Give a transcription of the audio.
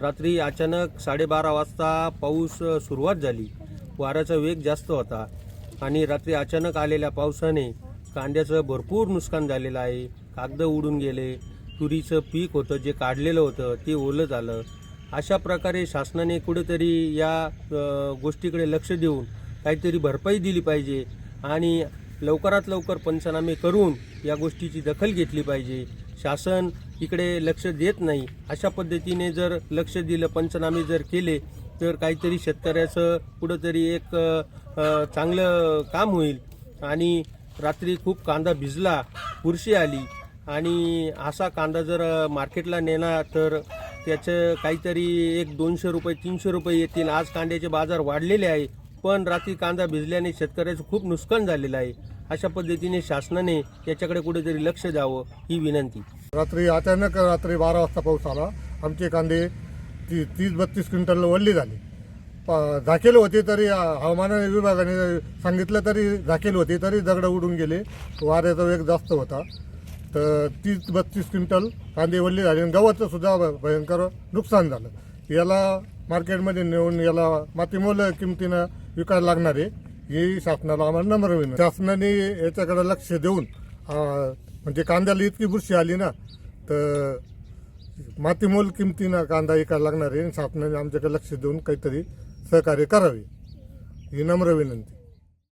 रात्री अचानक साडेबारा वाजता पाऊस सुरुवात झाली. वाऱ्याचा वेग जास्त होता आणि रात्री अचानक आलेल्या पावसाने कांद्याचं भरपूर नुकसान झालेलं आहे. कागद उडून गेले. तुरीचं पीक होतं जे काढलेलं होतं ते ओलं झालं. अशा प्रकारे शासनाने कुठेतरी या गोष्टीकडे लक्ष देऊन काहीतरी भरपाई दिली पाहिजे आणि लवकरात लवकर पंचनामे करून या गोष्टीची दखल घेतली पाहिजे. शासन इकडे लक्ष देत नाही. अशा पद्धतीने जर लक्ष दिलं पंचनामे जर केले तर काहीतरी शेतकऱ्याचं कुठंतरी एक चांगलं काम होईल. आणि रात्री खूप कांदा भिजला बुरशी आली. आणि असा कांदा जर मार्केटला नेला तर त्याचं काहीतरी एक दोनशे रुपये तीनशे रुपये येतील. आज कांद्याचे बाजार वाढलेले आहे. पण रात्री कांदा भिजल्याने शेतकऱ्याचं खूप नुकसान झालेलं आहे. अशा पद्धतीने शासनाने याच्याकडे कुठेतरी लक्ष द्यावं ही विनंती. रात्री अचानक रात्री बारा वाजता पाऊस आला. आमचे कांदे ती तीस बत्तीस क्विंटल वल्ली झाली. प- झाकेल होते तरी हवामान विभागाने सांगितलं तरी झाकेल होते तरी दगड उडून गेले. वाऱ्याचा वेग जास्त होता. तर तीस बत्तीस क्विंटल कांदे वल्ली झाले आणि गव्हाचं सुद्धा भयंकर नुकसान झालं. याला मार्केटमध्ये नेऊन याला मातीमोल किमतीनं विकायला लागणार आहे. ही शासनाला आम्हाला नम्र विनंती. शासनाने याच्याकडे लक्ष देऊन म्हणजे कांद्याला इतकी बुरशी आली ना तर मातीमोल किमतीनं कांदा विकायला लागणार आहे. शासनाने आमच्याकडे लक्ष देऊन काहीतरी सहकार्य करावे. ही नम्र विनंती.